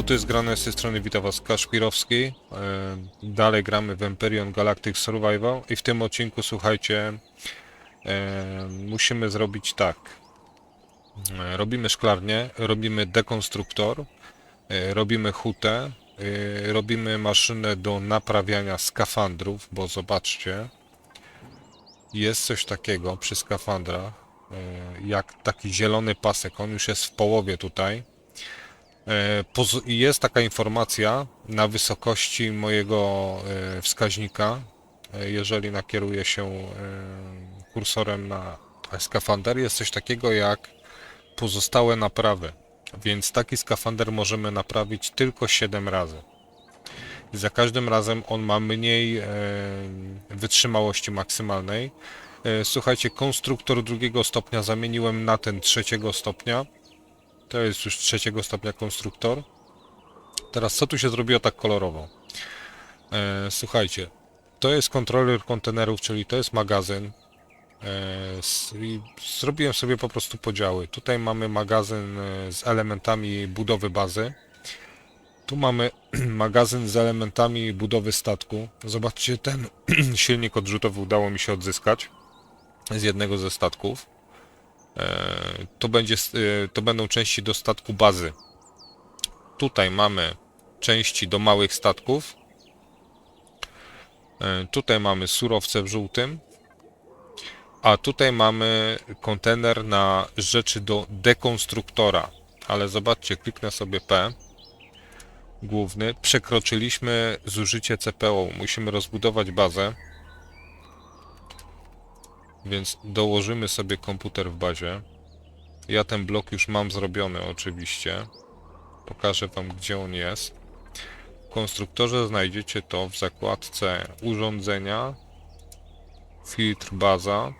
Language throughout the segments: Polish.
Co tu jest grane z tej strony? Witam Was Kaszpirowski. E, Dalej gramy w Empyrean Galactic Survival i w tym odcinku, słuchajcie, e, musimy zrobić tak. E, Robimy szklarnię, robimy dekonstruktor, robimy hutę, robimy maszynę do naprawiania skafandrów, bo zobaczcie, jest coś takiego przy skafandrach, jak taki zielony pasek, on już jest w połowie tutaj. E, Jest taka informacja na wysokości mojego e, wskaźnika, e, jeżeli nakieruję się kursorem na skafander, jest coś takiego jak pozostałe naprawy. Więc taki skafander możemy naprawić tylko 7 razy. Za każdym razem on ma mniej wytrzymałości maksymalnej. Słuchajcie, konstruktor drugiego stopnia zamieniłem na ten trzeciego stopnia. To jest już trzeciego stopnia konstruktor. Teraz co tu się zrobiło tak kolorowo? E, słuchajcie, to jest kontroler kontenerów, czyli to jest magazyn. E, zrobiłem sobie po prostu podziały. Tutaj mamy magazyn e, z elementami budowy bazy. Tu mamy magazyn z elementami budowy statku. Zobaczcie, ten silnik odrzutowy udało mi się odzyskać z jednego ze statków. To, będzie, e, to będą części do statku bazy. Tutaj mamy części do małych statków. E, Tutaj mamy surowce w żółtym. A tutaj mamy kontener na rzeczy do dekonstruktora. Ale zobaczcie, kliknę sobie P. Główny. Przekroczyliśmy zużycie CPO. Musimy rozbudować bazę. Więc dołożymy sobie komputer w bazie. Ja ten blok już mam zrobiony oczywiście. Pokażę Wam gdzie on jest. W konstruktorze znajdziecie to w zakładce urządzenia, filtr baza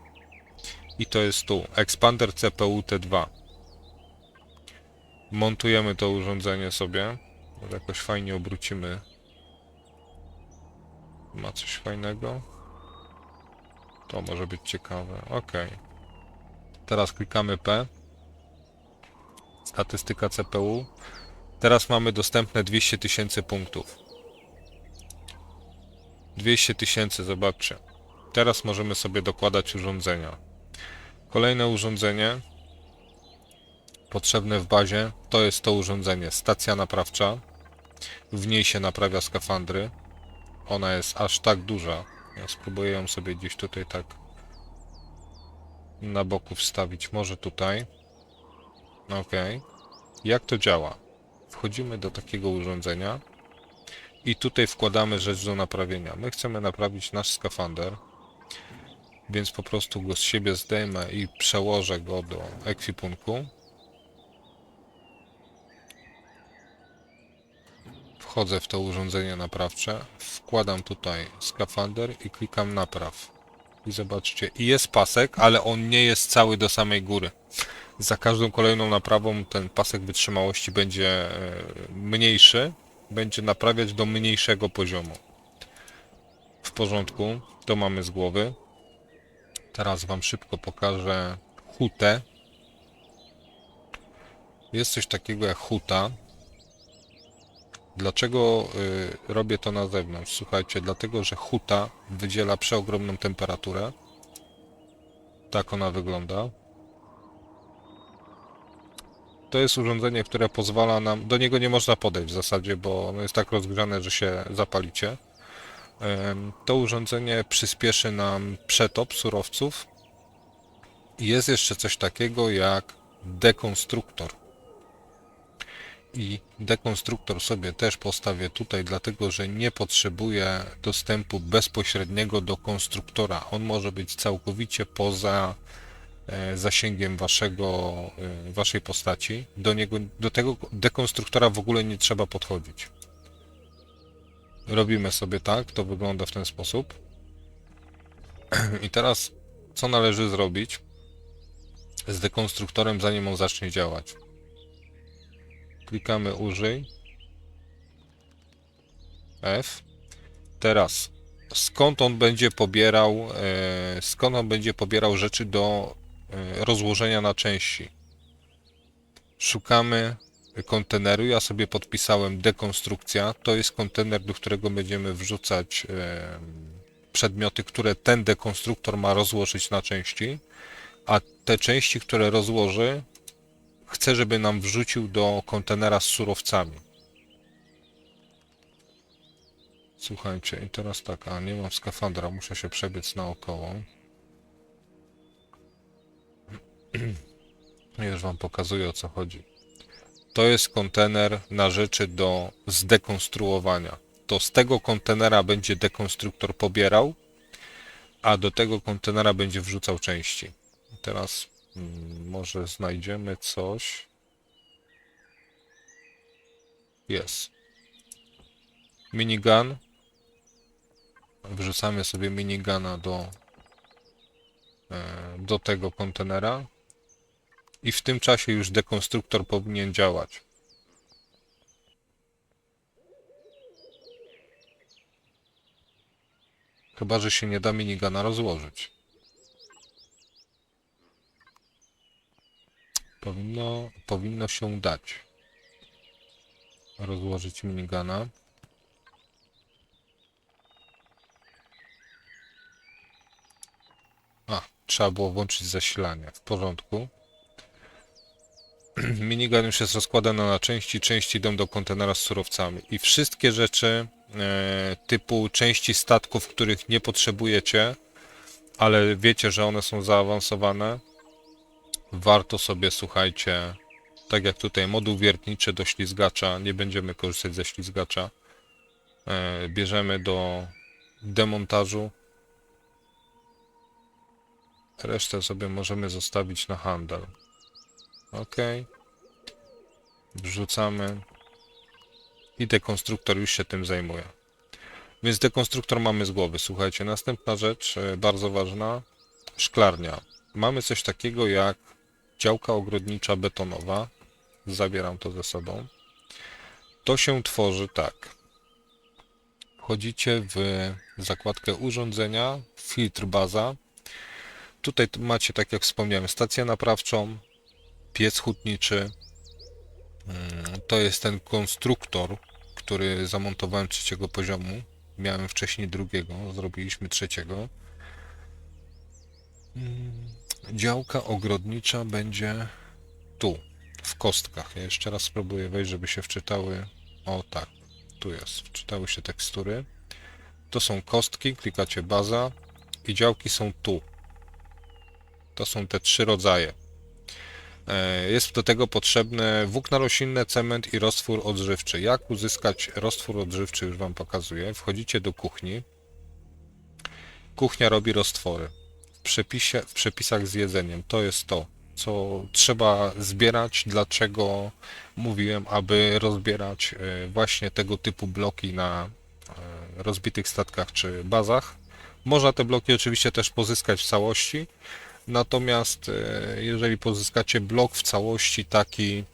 i to jest tu, expander CPU T2. Montujemy to urządzenie sobie. Jakoś fajnie obrócimy. Ma coś fajnego? To może być ciekawe. Ok. Teraz klikamy P. Statystyka CPU. Teraz mamy dostępne 200 tysięcy punktów. 200 tysięcy, zobaczcie. Teraz możemy sobie dokładać urządzenia. Kolejne urządzenie potrzebne w bazie to jest to urządzenie, stacja naprawcza. W niej się naprawia skafandry. Ona jest aż tak duża. Ja spróbuję ją sobie gdzieś tutaj tak na boku wstawić. Może tutaj. Ok. Jak to działa? Wchodzimy do takiego urządzenia i tutaj wkładamy rzecz do naprawienia. My chcemy naprawić nasz skafander, więc po prostu go z siebie zdejmę i przełożę go do ekwipunku. Wchodzę w to urządzenie naprawcze, wkładam tutaj skafander i klikam napraw. I zobaczcie, i jest pasek, ale on nie jest cały do samej góry. Za każdą kolejną naprawą ten pasek wytrzymałości będzie e, mniejszy, będzie naprawiać do mniejszego poziomu. W porządku, to mamy z głowy. Teraz Wam szybko pokażę hutę. Jest coś takiego jak huta. Dlaczego y, robię to na zewnątrz? Słuchajcie, dlatego że huta wydziela przeogromną temperaturę. Tak ona wygląda. To jest urządzenie, które pozwala nam. Do niego nie można podejść w zasadzie, bo ono jest tak rozgrzane, że się zapalicie. To urządzenie przyspieszy nam przetop surowców. Jest jeszcze coś takiego jak dekonstruktor. I dekonstruktor sobie też postawię tutaj, dlatego że nie potrzebuję dostępu bezpośredniego do konstruktora. On może być całkowicie poza zasięgiem waszego, e, waszej postaci. Do niego, do tego dekonstruktora w ogóle nie trzeba podchodzić. Robimy sobie tak, to wygląda w ten sposób. I teraz co należy zrobić z dekonstruktorem, zanim on zacznie działać? Klikamy użyj. F. Teraz skąd on będzie pobierał e, skąd on będzie pobierał rzeczy do e, rozłożenia na części. Szukamy konteneru. Ja sobie podpisałem dekonstrukcja. To jest kontener, do którego będziemy wrzucać e, przedmioty, które ten dekonstruktor ma rozłożyć na części, a te części, które rozłoży, chcę, żeby nam wrzucił do kontenera z surowcami. Słuchajcie, i teraz tak, a nie mam skafandra, muszę się przebiec naokoło. Już wam pokazuję o co chodzi. To jest kontener na rzeczy do zdekonstruowania. To z tego kontenera będzie dekonstruktor pobierał, a do tego kontenera będzie wrzucał części. Teraz mm, może znajdziemy coś. Jest. Minigun. Wrzucamy sobie minigana do, e, do tego kontenera. I w tym czasie już dekonstruktor powinien działać. Chyba, że się nie da minigana rozłożyć. Powinno, powinno się dać. Rozłożyć minigana. A, trzeba było włączyć zasilanie. W porządku. Minigun już jest rozkładany na części, części idą do kontenera z surowcami. I wszystkie rzeczy e, typu części statków, których nie potrzebujecie, ale wiecie, że one są zaawansowane, warto sobie, słuchajcie, tak jak tutaj moduł wiertniczy do ślizgacza, nie będziemy korzystać ze ślizgacza, e, bierzemy do demontażu. Resztę sobie możemy zostawić na handel. Ok. Wrzucamy. I dekonstruktor już się tym zajmuje. Więc dekonstruktor mamy z głowy. Słuchajcie, następna rzecz, e, bardzo ważna. Szklarnia. Mamy coś takiego jak działka ogrodnicza betonowa. Zabieram to ze sobą. To się tworzy tak. Wchodzicie w zakładkę urządzenia, filtr baza. Tutaj macie, tak jak wspomniałem, stację naprawczą, piec hutniczy. Mm, To jest ten konstruktor, który zamontowałem trzeciego poziomu. Miałem wcześniej drugiego, zrobiliśmy trzeciego. Mm, Działka ogrodnicza będzie tu, w kostkach. Ja jeszcze raz spróbuję wejść, żeby się wczytały. O tak, tu jest. Wczytały się tekstury. To są kostki, klikacie baza i działki są tu. To są te trzy rodzaje. E, Jest do tego potrzebne włókna roślinne, cement i roztwór odżywczy. Jak uzyskać roztwór odżywczy, już Wam pokazuję. Wchodzicie do kuchni. Kuchnia robi roztwory. W, przepisie, w przepisach z jedzeniem to jest to, co trzeba zbierać. Dlaczego mówiłem, aby rozbierać e, właśnie tego typu bloki na e, rozbitych statkach czy bazach. Można te bloki oczywiście też pozyskać w całości. Natomiast e, jeżeli pozyskacie blok w całości taki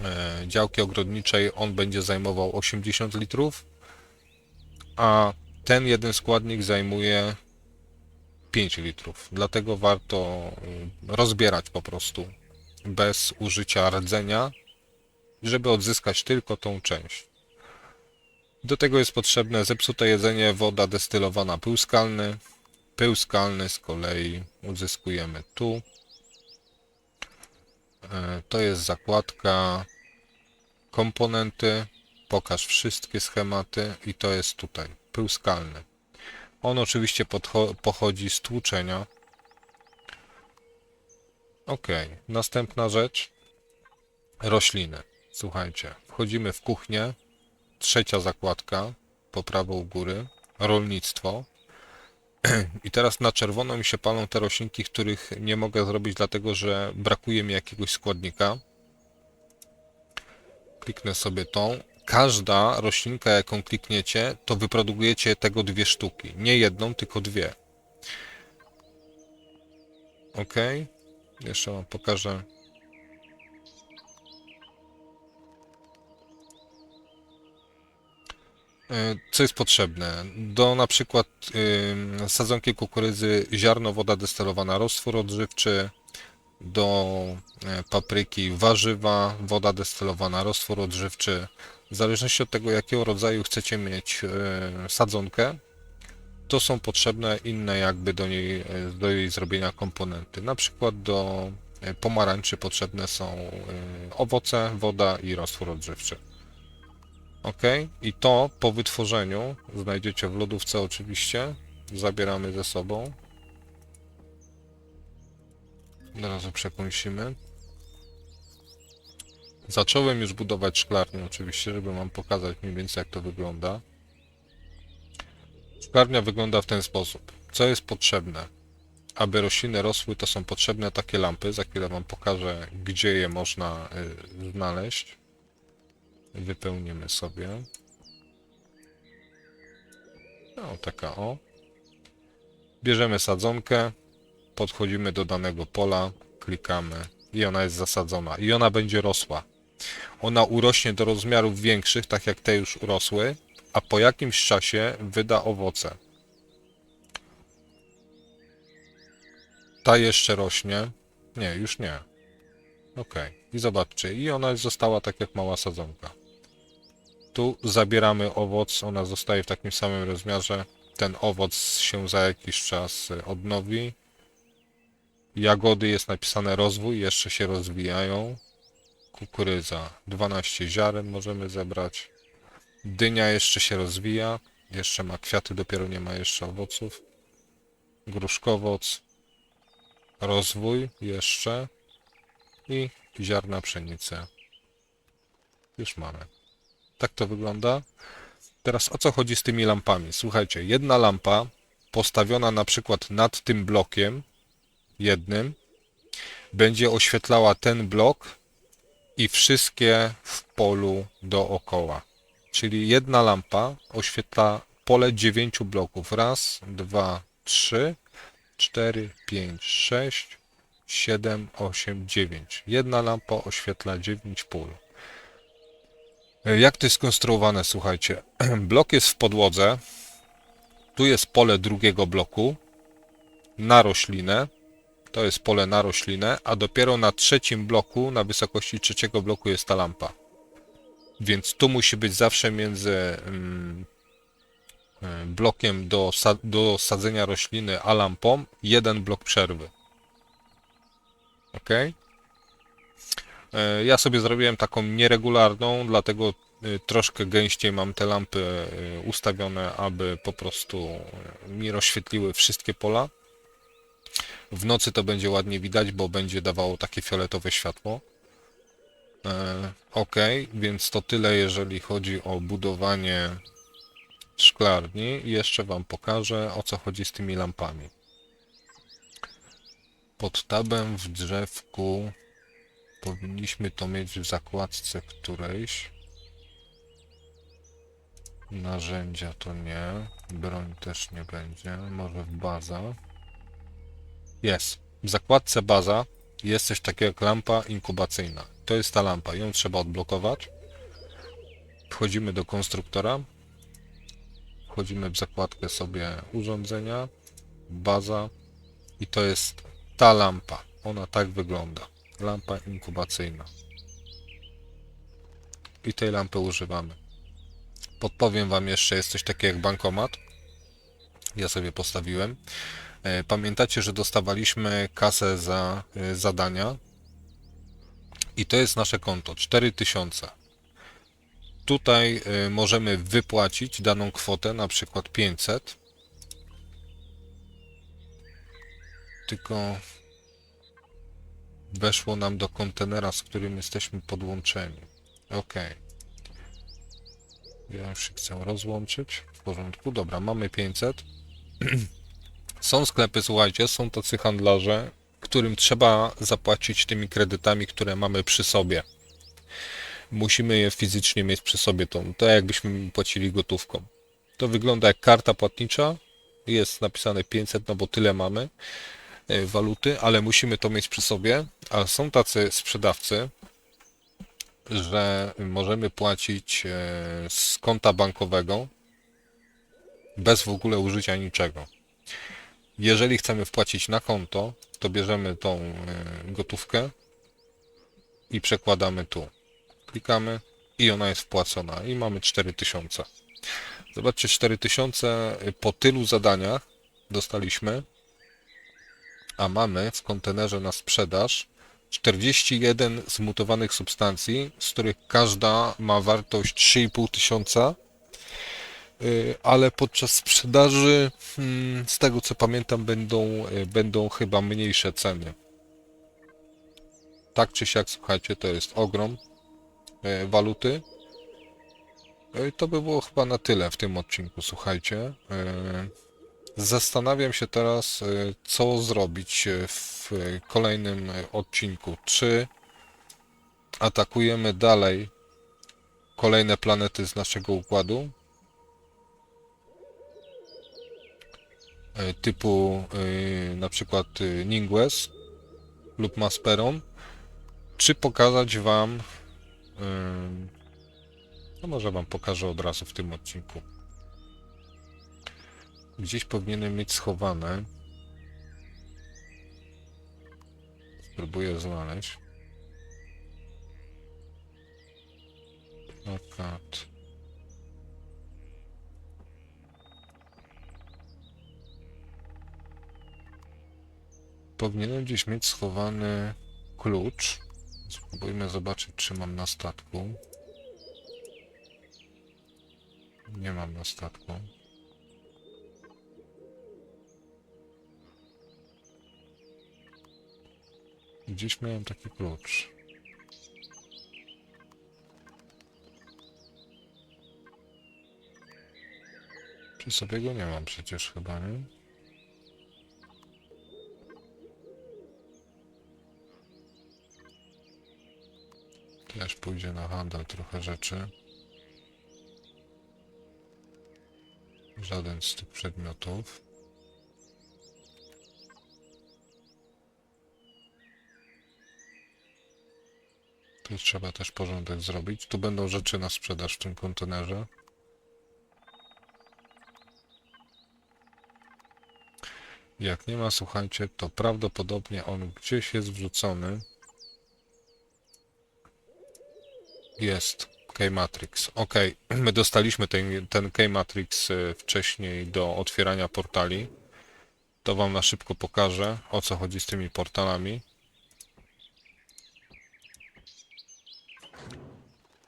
e, działki ogrodniczej, on będzie zajmował 80 litrów, a ten jeden składnik zajmuje 5 litrów. Dlatego warto mm, rozbierać po prostu bez użycia rdzenia, żeby odzyskać tylko tą część. Do tego jest potrzebne zepsute jedzenie, woda destylowana, pył skalny, Pył skalny z kolei uzyskujemy tu. E, To jest zakładka komponenty. Pokaż wszystkie schematy i to jest tutaj. Pył skalny. On oczywiście pochodzi z tłuczenia. Ok, następna rzecz. Rośliny. Słuchajcie, wchodzimy w kuchnię. Trzecia zakładka po prawo u góry. Rolnictwo. I teraz na czerwono mi się palą te roślinki, których nie mogę zrobić, dlatego że brakuje mi jakiegoś składnika. Kliknę sobie tą. Każda roślinka, jaką klikniecie, to wyprodukujecie tego dwie sztuki. Nie jedną, tylko dwie. Ok. Jeszcze wam pokażę. Co jest potrzebne? Do na przykład sadzonki kukurydzy ziarno, woda destylowana, roztwór odżywczy, do e, papryki warzywa, woda destylowana, roztwór odżywczy. W zależności od tego, jakiego rodzaju chcecie mieć e, sadzonkę, to są potrzebne inne jakby do, niej, e, do jej zrobienia komponenty. Na przykład do e, pomarańczy potrzebne są e, owoce, woda i roztwór odżywczy. Ok, i to po wytworzeniu znajdziecie w lodówce oczywiście. Zabieramy ze sobą. Od razu przekąsimy. Zacząłem już budować szklarnię oczywiście, żeby wam pokazać mniej więcej jak to wygląda. Szklarnia wygląda w ten sposób. Co jest potrzebne? Aby rośliny rosły, to są potrzebne takie lampy. Za chwilę wam pokażę, gdzie je można y, znaleźć. Wypełnimy sobie. No, taka o. Bierzemy sadzonkę, podchodzimy do danego pola, klikamy i ona jest zasadzona. I ona będzie rosła. Ona urośnie do rozmiarów większych, tak jak te już urosły, a po jakimś czasie wyda owoce. Ta jeszcze rośnie. Nie, już nie. Ok. I zobaczcie, i ona została tak jak mała sadzonka. Tu zabieramy owoc, ona zostaje w takim samym rozmiarze. Ten owoc się za jakiś czas y, odnowi. Jagody jest napisane rozwój, jeszcze się rozwijają. Kukurydza 12 ziaren możemy zebrać. Dynia jeszcze się rozwija, jeszcze ma kwiaty, dopiero nie ma jeszcze owoców. Gruszkowoc, rozwój jeszcze i ziarna pszenicy. Już mamy. Tak to wygląda. Teraz o co chodzi z tymi lampami? Słuchajcie, jedna lampa postawiona na przykład nad tym blokiem jednym będzie oświetlała ten blok i wszystkie w polu dookoła. Czyli jedna lampa oświetla pole 9 bloków. Raz, dwa, trzy, cztery, pięć, sześć, siedem, osiem, dziewięć. Jedna lampa oświetla 9 pól. E, Jak to jest skonstruowane? Słuchajcie, blok jest w podłodze. Tu jest pole drugiego bloku na roślinę. To jest pole na roślinę, a dopiero na trzecim bloku, na wysokości trzeciego bloku jest ta lampa. Więc tu musi być zawsze między mm, y, blokiem do, do sadzenia rośliny a lampą jeden blok przerwy. Ok? E, Ja sobie zrobiłem taką nieregularną, dlatego y, troszkę gęściej mam te lampy y, ustawione, aby po prostu mi rozświetliły wszystkie pola. W nocy to będzie ładnie widać, bo będzie dawało takie fioletowe światło. E, Ok, więc to tyle, jeżeli chodzi o budowanie szklarni. Jeszcze Wam pokażę, o co chodzi z tymi lampami. Pod tabem w drzewku powinniśmy to mieć w zakładce którejś. Narzędzia to nie, broń też nie będzie, może w baza. Jest. W zakładce baza jest coś takiego jak lampa inkubacyjna. To jest ta lampa, ją trzeba odblokować. Wchodzimy do konstruktora. Wchodzimy w zakładkę sobie urządzenia, baza i to jest ta lampa. Ona tak wygląda. Lampa inkubacyjna. I tej lampy używamy. Podpowiem Wam jeszcze, jest coś takiego jak bankomat. Ja sobie postawiłem. E, Pamiętacie, że dostawaliśmy kasę za e, zadania i to jest nasze konto 4000. Tutaj e, możemy wypłacić daną kwotę, na przykład 500. Tylko weszło nam do kontenera, z którym jesteśmy podłączeni. Ok. Ja już się chcę rozłączyć. W porządku, dobra, mamy 500. Są sklepy, słuchajcie, są tacy handlarze, którym trzeba zapłacić tymi kredytami, które mamy przy sobie. Musimy je fizycznie mieć przy sobie, to, to jakbyśmy płacili gotówką. To wygląda jak karta płatnicza, jest napisane 500, no bo tyle mamy e, waluty, ale musimy to mieć przy sobie, a są tacy sprzedawcy, że możemy płacić e, z konta bankowego bez w ogóle użycia niczego. Jeżeli chcemy wpłacić na konto, to bierzemy tą e, gotówkę i przekładamy tu. Klikamy i ona jest wpłacona i mamy 4000. Zobaczcie, 4000 po tylu zadaniach dostaliśmy, a mamy w kontenerze na sprzedaż 41 zmutowanych substancji, z których każda ma wartość 3,5 tysiąca, Y, ale podczas sprzedaży, hmm, z tego co pamiętam, będą, y, będą chyba mniejsze ceny. Tak czy siak, słuchajcie, to jest ogrom y, waluty. To by było chyba na tyle w tym odcinku, słuchajcie. Zastanawiam się teraz, y, co zrobić y, w y, kolejnym odcinku. Czy atakujemy dalej kolejne planety z naszego układu? typu na przykład Ningwes lub Masperon, czy pokazać Wam, no może Wam pokażę od razu w tym odcinku. Gdzieś powinienem mieć schowane. Spróbuję znaleźć. Akad. Powinienem gdzieś mieć schowany klucz. Spróbujmy zobaczyć, czy mam na statku. Nie mam na statku. Gdzieś miałem taki klucz. Czy sobie go nie mam przecież chyba, nie? Też pójdzie na handel trochę rzeczy. Żaden z tych przedmiotów. Tu trzeba też porządek zrobić. Tu będą rzeczy na sprzedaż w tym kontenerze. Jak nie ma, słuchajcie, to prawdopodobnie on gdzieś jest wrzucony. Jest. K-Matrix. Ok, my dostaliśmy ten, ten K-Matrix y, wcześniej do otwierania portali. To wam na szybko pokażę, o co chodzi z tymi portalami.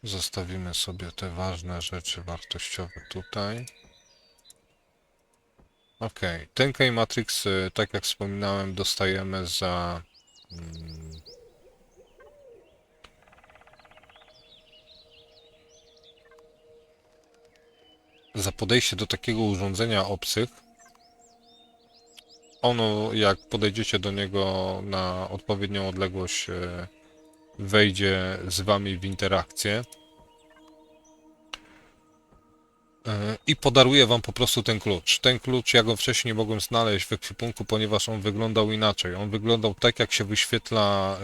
Zostawimy sobie te ważne rzeczy wartościowe tutaj. Ok, ten K-Matrix, y, tak jak wspominałem, dostajemy za... mm, za podejście do takiego urządzenia obcych. Ono, jak podejdziecie do niego na odpowiednią odległość, e, wejdzie z wami w interakcję. E, I podaruje wam po prostu ten klucz. Ten klucz ja go wcześniej mogłem znaleźć w ekwipunku, ponieważ on wyglądał inaczej. On wyglądał tak, jak się wyświetla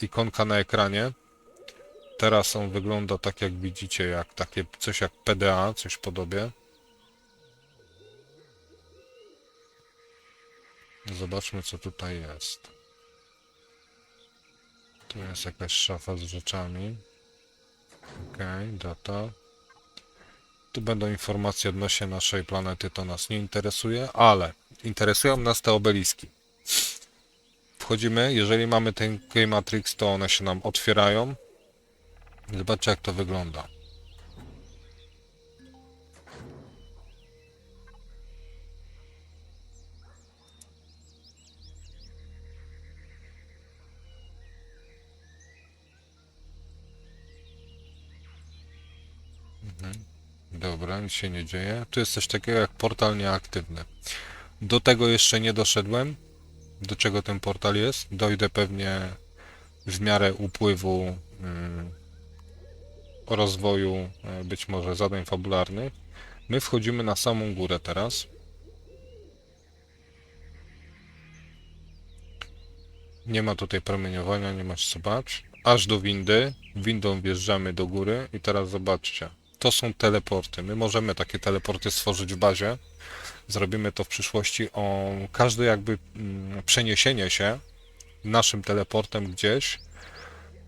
e, ikonka na ekranie. Teraz on wygląda tak jak widzicie, jak takie coś jak PDA, coś podobie. Zobaczmy co tutaj jest. Tu jest jakaś szafa z rzeczami. Okej, data. Tu będą informacje odnośnie naszej planety, to nas nie interesuje, ale interesują nas te obeliski. Wchodzimy, jeżeli mamy ten K-Matrix, to one się nam otwierają. Zobaczcie jak to wygląda. Nic się nie dzieje. Tu jest coś takiego jak portal nieaktywny. Do tego jeszcze nie doszedłem. Do czego ten portal jest? Dojdę pewnie w miarę upływu mm, rozwoju e, być może zadań fabularnych. My wchodzimy na samą górę teraz. Nie ma tutaj promieniowania, nie ma co bać. Aż do windy. Windą wjeżdżamy do góry i teraz zobaczcie. To są teleporty. My możemy takie teleporty stworzyć w bazie. Zrobimy to w przyszłości. O każde jakby mm, przeniesienie się naszym teleportem gdzieś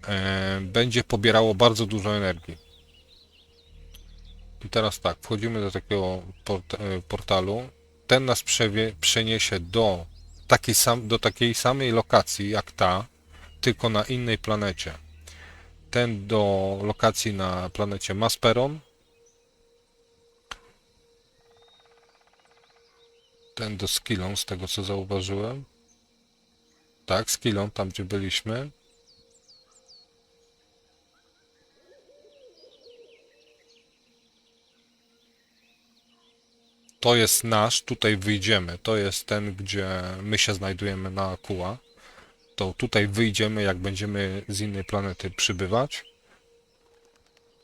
e, będzie pobierało bardzo dużo energii. I teraz tak, wchodzimy do takiego port, e, portalu. Ten nas przeniesie do takiej, sam, do takiej samej lokacji jak ta, tylko na innej planecie. Ten do lokacji na planecie Masperon. Ten do Skillon, z tego co zauważyłem. Tak, Skillon, tam gdzie byliśmy. To jest nasz, tutaj wyjdziemy. To jest ten, gdzie my się znajdujemy na Kuła. To tutaj wyjdziemy, jak będziemy z innej planety przybywać.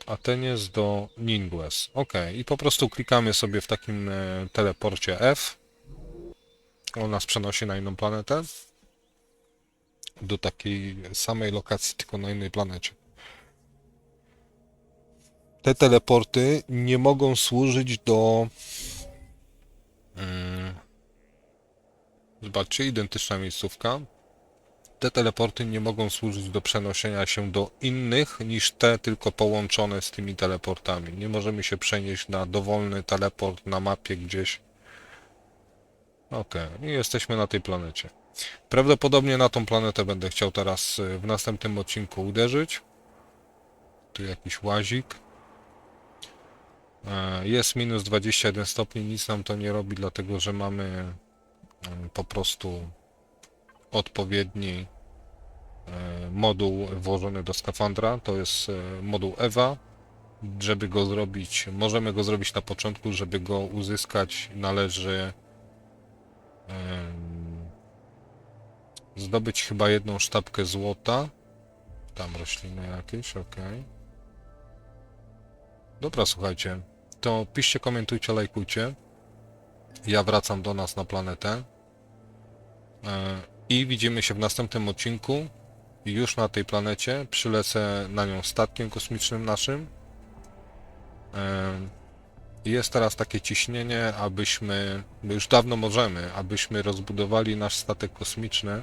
A ten jest do Ningwes. Ok, i po prostu klikamy sobie w takim e, teleporcie F. On nas przenosi na inną planetę. Do takiej samej lokacji, tylko na innej planecie. Te teleporty nie mogą służyć do Mm. Zobaczcie, identyczna miejscówka. Te teleporty nie mogą służyć do przenoszenia się do innych niż te tylko połączone z tymi teleportami. Nie możemy się przenieść na dowolny teleport na mapie gdzieś. Ok, i jesteśmy na tej planecie. Prawdopodobnie na tą planetę będę chciał teraz y, w następnym odcinku uderzyć. Tu jakiś łazik. E, Jest minus 21 stopni, nic nam to nie robi, dlatego że mamy e, po prostu odpowiedni e, moduł włożony do skafandra. To jest e, moduł EVA. Żeby go zrobić, możemy go zrobić na początku, żeby go uzyskać, należy zdobyć chyba jedną sztabkę złota. Tam rośliny jakieś, ok. Dobra, słuchajcie, to piszcie, komentujcie, lajkujcie. Ja wracam do nas na planetę. I widzimy się w następnym odcinku. Już na tej planecie. Przylecę na nią statkiem kosmicznym naszym. Jest teraz takie ciśnienie, abyśmy, bo już dawno możemy, abyśmy rozbudowali nasz statek kosmiczny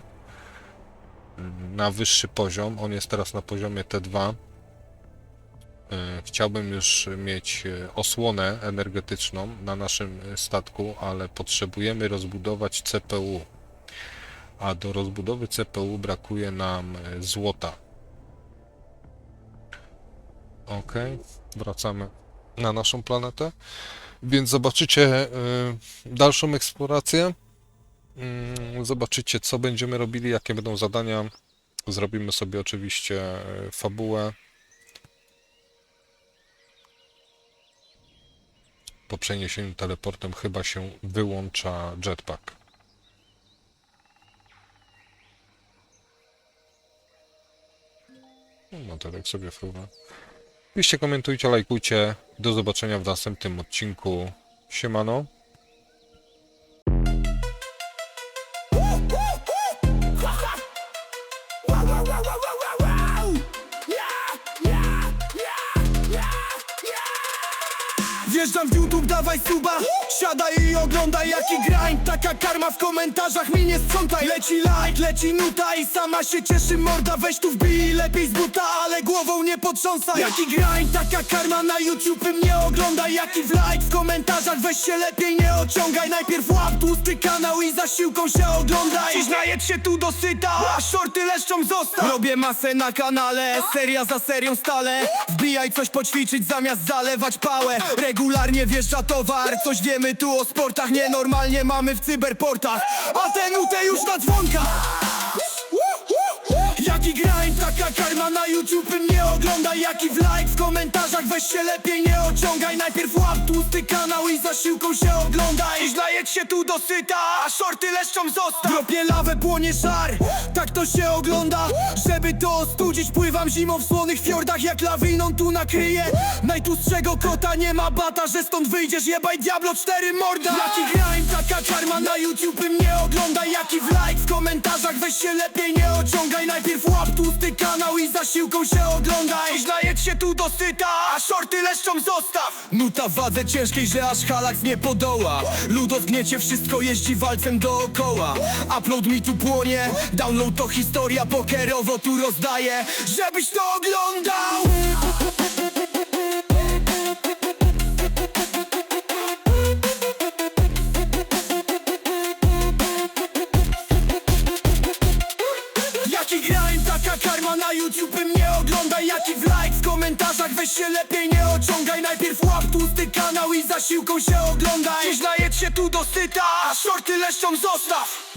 na wyższy poziom. On jest teraz na poziomie T2. E, Chciałbym już mieć e, osłonę energetyczną na naszym e, statku, ale potrzebujemy rozbudować CPU. A do rozbudowy CPU brakuje nam e, złota. Ok, wracamy na naszą planetę. Więc zobaczycie e, dalszą eksplorację. Mm, Zobaczycie, co będziemy robili, jakie będą zadania. Zrobimy sobie oczywiście e, fabułę. po przeniesieniu teleportem chyba się wyłącza jetpack. No to tak sobie fruwa. Piszcie, komentujcie, lajkujcie. Do zobaczenia w następnym odcinku. Siemano. Wjeżdżam w YouTube, dawaj suba Siadaj i oglądaj jaki grind. Taka karma w komentarzach mi nie sprzątaj. Leci like, leci nuta i sama się cieszy morda. Weź tu wbij lepiej z buta, ale głową nie potrząsaj. Jaki grind, taka karma na YouTube mnie oglądaj Jaki w like w komentarzach weź się lepiej nie ociągaj Najpierw łap tłusty kanał i za siłką się oglądaj. Dziś najedź się tu dosyta, a shorty leszczą zostaw Robię masę na kanale, seria za serią stale. Wbijaj coś poćwiczyć zamiast zalewać pałę. Regularnie wjeżdża towar, coś wiemy tu o sportach Nienormalnie mamy w cyberportach. A ten UT już na dzwonkach Jaki grind, taka karma na YouTube mnie oglądaj Jaki w like w komentarzach weź się lepiej nie ociągaj. Najpierw łap tłusty kanał i za siłką się oglądaj. Iż najedź się tu dosyta, a shorty leszczą zostaw Dropię lawę, płonie szar, tak to się ogląda. Żeby to ostudzić pływam zimą w słonych fiordach Jak lawiną tu nakryję. Najtłustszego kota nie ma bata, że stąd wyjdziesz Jebaj Diablo 4 morda. Jaki karma na YouTube mnie oglądaj Jaki w like w komentarzach weź się lepiej nie ociągaj. Najpierw łap tłusty kanał i zasiłką się oglądaj. Dziś najedź się tu dosyta, a shorty leszczą zostaw. Nuta wadze ciężkiej, że aż halax nie podoła. Ludo wszystko jeździ walcem dookoła. Upload mi tu płonie, download to historia Pokerowo tu rozdaję, żebyś to oglądał oglądaj Jaki w like w komentarzach weź się lepiej nie ociągaj Najpierw łap tłusty kanał i zasiłką się oglądaj. Dziś najedź się tu dosyta, a shorty leszczą zostaw